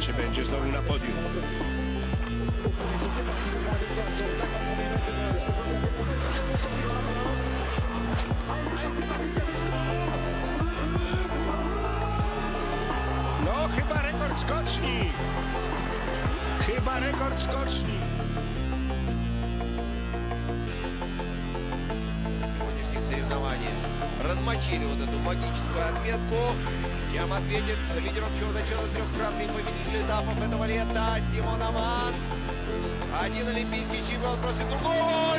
czy będzie znowu na podium. No, chyba rekord skoczni. Chyba rekord skoczni. Размочили вот эту магическую отметку. Чем ответит лидер общего зачета трехкратный победитель этапов этого лета Симон Аман. Один олимпийский чемпион против другого.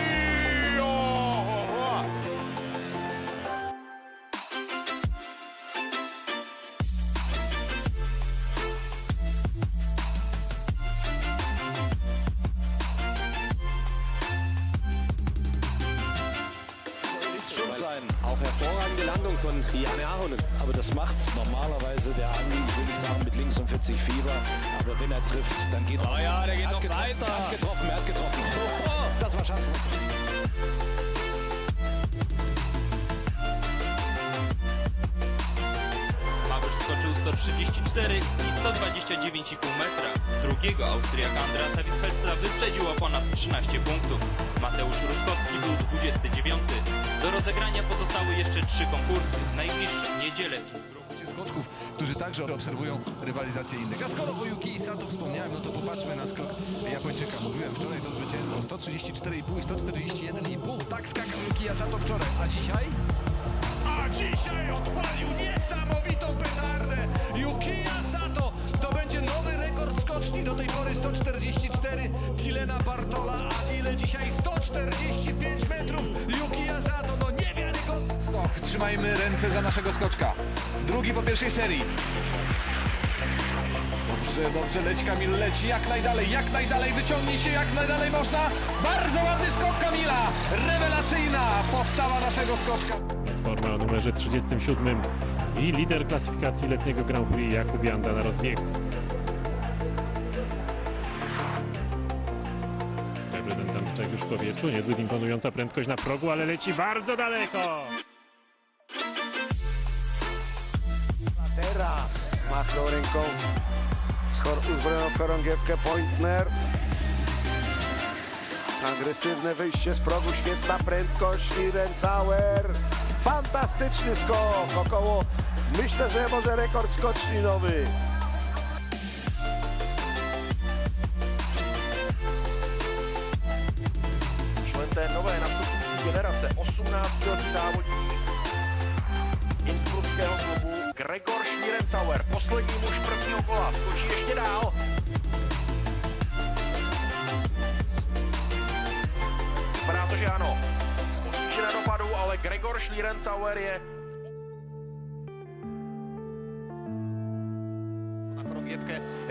Von Janne Ahonen. Aber das macht normalerweise der Andi, ich will nicht sagen mit links und 40 Fieber, aber wenn er trifft, dann geht er. Oh ja, der geht Er noch weiter. Er hat getroffen, er hat getroffen. Oh, das war Chancen. Małysz skoczył 134 i 129,5 metra. Drugiego Austriaka Andreasa Withelsa wyprzedził o ponad 13 punktów. Mateusz Rutkowski był 29. Do rozegrania pozostały jeszcze trzy konkursy. Najbliższe niedzielę skoczków, którzy także obserwują rywalizację innych. A skoro o Yuki i Sato wspomniałem, no to popatrzmy na skok Japończyka. Mówiłem wczoraj to zwycięstwo 134,5 i 141,5. Tak skakał Yuki Sato wczoraj, a dzisiaj? A dzisiaj odpalił niesamowitą petardę Yuki Sato. To będzie nowy rekord skoczni. Do tej pory 144 Dilena Bartola, a ile dzisiaj 145 metrów trzymajmy ręce za naszego skoczka. Drugi po pierwszej serii. Dobrze, dobrze, leci Kamil, leci jak najdalej, jak najdalej, wyciągnij się jak najdalej można. Bardzo ładny skok Kamila, rewelacyjna postawa naszego skoczka. Forma o numerze 37 i lider klasyfikacji letniego Grand Prix Jakub Janda na rozbiegu. Reprezentant Czech już w powietrzu, niezbyt imponująca prędkość na progu, ale leci bardzo daleko! Machnął ręką schor- uzbrojoną chorągiewkę Pointner. Agresywne wyjście z progu, świetna prędkość i Rensauer. Fantastyczny skok, około, myślę, że może rekord skoczni nowy. člen té nové nastupující generace, 18-letý závodník Innsbruckého klubu Gregor Schlierenzauer, poslední muž prvního kola, skočí ještě dál. Vypadá to, že ano. Potíže na dopadu, ale Gregor Schlierenzauer je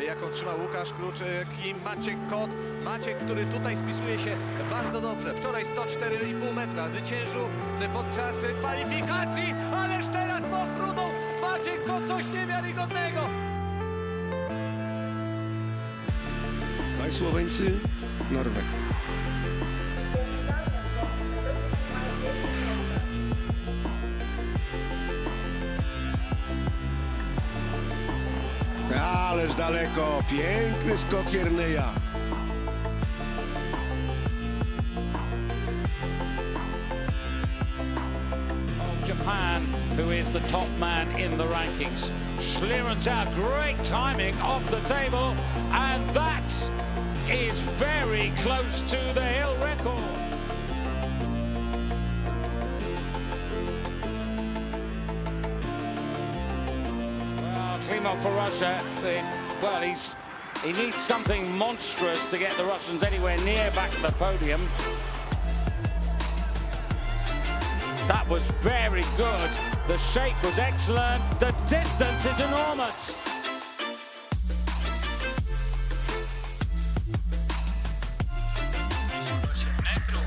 jaką trzymał Łukasz Kluczyk i Maciek Kot. Maciek, który tutaj spisuje się bardzo dobrze. Wczoraj 104,5 metra zwyciężył podczas kwalifikacji, ależ teraz pofrunął Maciek Kot coś niewiarygodnego. Dwaj Słoweńcy, Norweg. Ależ daleko, piękny skok Jerneja. Japan, who is the top man in the rankings. Schlierenzauer, great timing off the table, and that is very close to the hill record. Well, Klimov for Russia, well, he's he needs something monstrous to get the Russians anywhere near back to the podium. That was very good. The shape was excellent. The distance is enormous. metrów!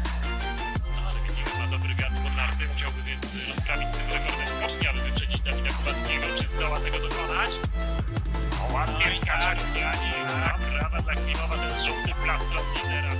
No ale widzimy, ma dobry wiatr pod narty, musiałby więc rozprawić się z rekordem skoczni, aby wyprzedzić Dawida Kubackiego. Czy zdoła tego dokonać? O, ładnie skacze Rosjanie, a brawa dla Klimowa, ten żółty plastron lidera.